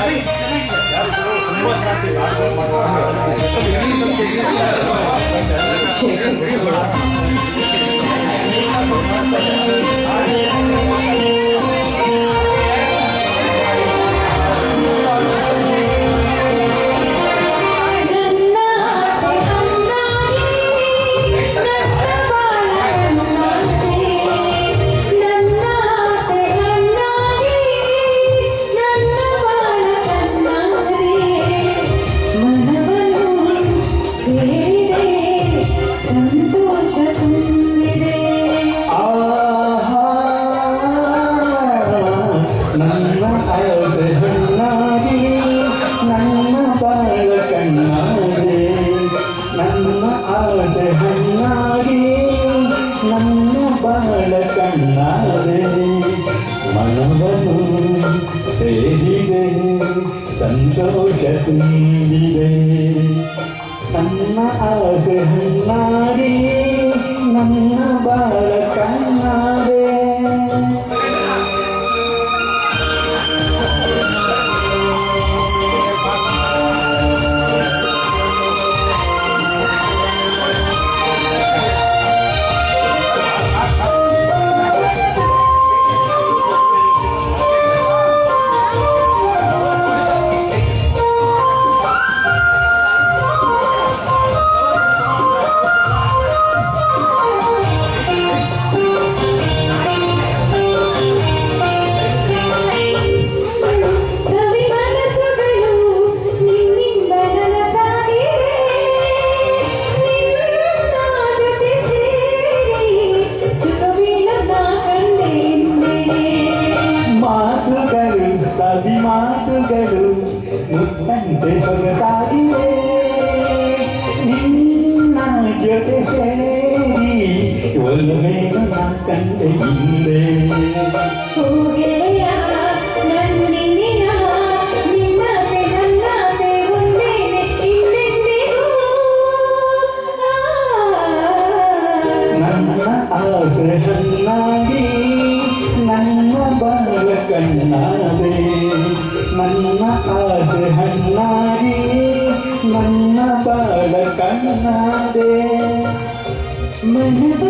ಅರಿ ತೆಲಿ ಇದೆ ದಾರಿ ಕರೋ ಧನ್ಯವಾದಗಳು ನಾವೇ ಮನವನು ಸೇರಿದೆ ಸಂತೋಷ ತುಂಬಿದೆ ನನ್ನ ಆಸೆ ಹನ್ನಾಡಿಯೇ tsugaru sabima tsugaru muttante sogasari minna jote seri walme nakande inde whenever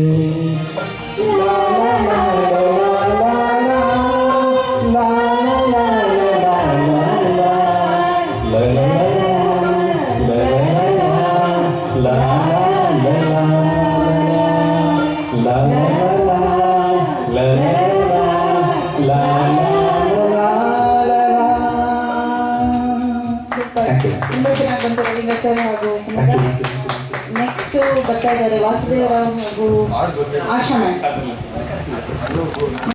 ತುಂಬ ಚೆನ್ನಾಗಿ ಬಂದಿದೆ ಲಿಂಗ ಸರ್ ಹಾಗೂ ನೆಕ್ಸ್ಟ್ ಬರ್ತಾ ಇದ್ದಾರೆ. ವಾಸುದೇವ ಹಾಗೂ ಆಶಾ